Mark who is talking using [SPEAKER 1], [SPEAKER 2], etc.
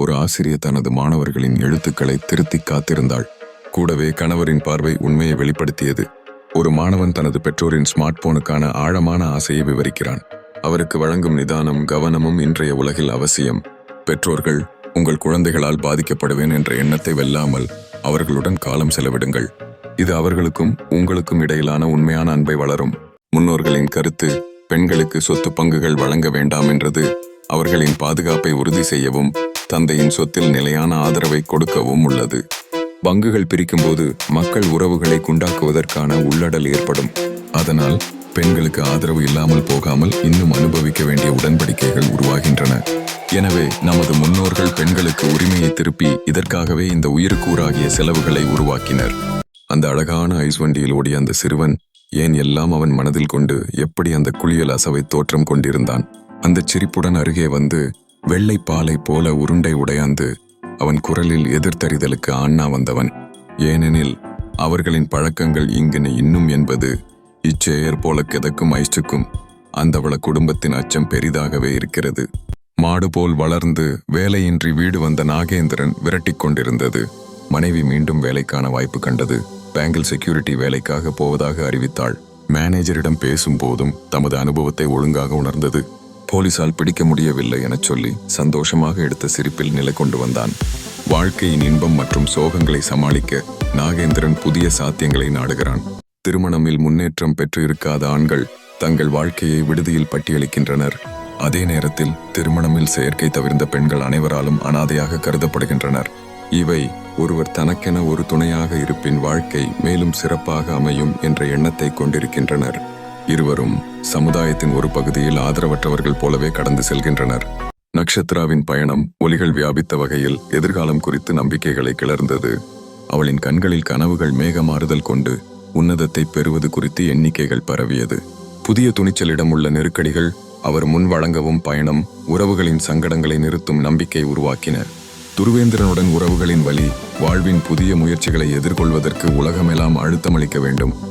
[SPEAKER 1] ஒரு ஆசிரியர் தனது மாணவர்களின் எழுத்துக்களை திருத்தி காத்திருந்தாள். கூடவே கணவரின் பார்வை உண்மையை வெளிப்படுத்தியது. ஒரு மாணவன் தனது பெற்றோரின் ஸ்மார்ட் போனுக்கான ஆழமான ஆசையை விவரிக்கிறான். அவருக்கு வழங்கும் நிதானம் கவனமும் இன்றைய உலகில் அவசியம். பெற்றோர்கள் உங்கள் குழந்தைகளால் பாதிக்கப்படுவேன் என்ற எண்ணத்தை வெல்லாமல் அவர்களுடன் காலம் செலவிடுங்கள். இது அவர்களுக்கும் உங்களுக்கும் இடையிலான உண்மையான அன்பை வளரும். முன்னோர்களின் கருத்து பெண்களுக்கு சொத்து பங்குகள் வழங்க வேண்டாம் என்றது அவர்களின் பாதுகாப்பை உறுதி செய்யவும் தந்தையின் சொத்தில் நிலையான ஆதரவை கொடுக்கவும் உள்ளது. பங்குகள் பிரிக்கும்போது மக்கள் உறவுகளை குண்டாக்குவதற்கான உள்ளடல் ஏற்படும். அதனால் பெண்களுக்கு ஆதரவு இல்லாமல் போகாமல் இன்னும் அனுபவிக்க வேண்டிய உடன்படிக்கைகள் உருவாகின்றன. எனவே நமது முன்னோர்கள் பெண்களுக்கு உரிமையை திருப்பி இதற்காகவே இந்த உயிர்க்கூறாகிய செலவுகளை உருவாக்கினர். அந்த அழகான ஐஸ்வண்டியில் ஓடிய அந்த சிறுவன் ஏன் எல்லாம் அவன் மனதில் கொண்டு எப்படி அந்த குளியல் அசவை தோற்றம் கொண்டிருந்தான்? அந்த சிரிப்புடன் அருகே வந்து வெள்ளைப்பாலை போல உருண்டை உடையாந்து அவன் குரலில் எதிர்த்தறிதலுக்கு ஆண்ணா வந்தவன். ஏனெனில் அவர்களின் பழக்கங்கள் இங்கின இன்னும் என்பது இச்செயர் போல கிதக்கும் ஐஸ்டுக்கும் அந்தவள குடும்பத்தின் அச்சம் பெரிதாகவே இருக்கிறது. மாடு போல் வளர்ந்து வேலையின்றி வீடு வந்த நாகேந்திரன் விரட்டிக் கொண்டிருந்தது. மனைவி மீண்டும் வேலைக்கான வாய்ப்பு கண்டது. பேங்கில் செக்யூரிட்டி வேலைக்காக போவதாக அறிவித்தாள். மேனேஜரிடம் பேசும்போதும் தமது அனுபவத்தை ஒழுங்காக உணர்ந்தது. போலீசால் பிடிக்க முடியவில்லை எனச் சொல்லி சந்தோஷமாக எடுத்த சிரிப்பில் நிலை கொண்டு வந்தான். வாழ்க்கையின் இன்பம் மற்றும் சோகங்களை சமாளிக்க நாகேந்திரன் புதிய சாத்தியங்களை நாடுகிறான். திருமணமில் முன்னேற்றம் பெற்று இருக்காத ஆண்கள் தங்கள் வாழ்க்கையை விடுதியில் பட்டியலிக்கின்றனர். அதே நேரத்தில் திருமணமில் செயற்கை தவிர்ந்த பெண்கள் அனைவராலும் அனாதையாக கருதப்படுகின்றனர். இவை ஒருவர் தனக்கென ஒரு துணையாக இருப்பின் வாழ்க்கை மேலும் சிறப்பாக அமையும் என்ற எண்ணத்தை கொண்டிருக்கின்றனர். இருவரும் சமுதாயத்தின் ஒரு பகுதியில் ஆதரவற்றவர்கள் போலவே கடந்து செல்கின்றனர். நக்ஷத்ராவின் பயணம் ஒலிகள் வியாபித்த வகையில் எதிர்காலம் குறித்து நம்பிக்கைகளை கிளர்ந்தது. அவளின் கண்களில் கனவுகள் மேகமாறுதல் கொண்டு உன்னதத்தை பெறுவது குறித்து எண்ணிக்கைகள் பரவியது. புதிய துணிச்சலிடம் உள்ள நெருக்கடிகள் அவர் முன் வழங்கவும் பயணம் உறவுகளின் சங்கடங்களை நிறுத்தும் நம்பிக்கை உருவாக்கின. துருவேந்திரனுடன் உறவுகளின் வழி வாழ்வின் புதிய முயற்சிகளை எதிர்கொள்வதற்கு உலகமெல்லாம் அழுத்தமளிக்க வேண்டும்.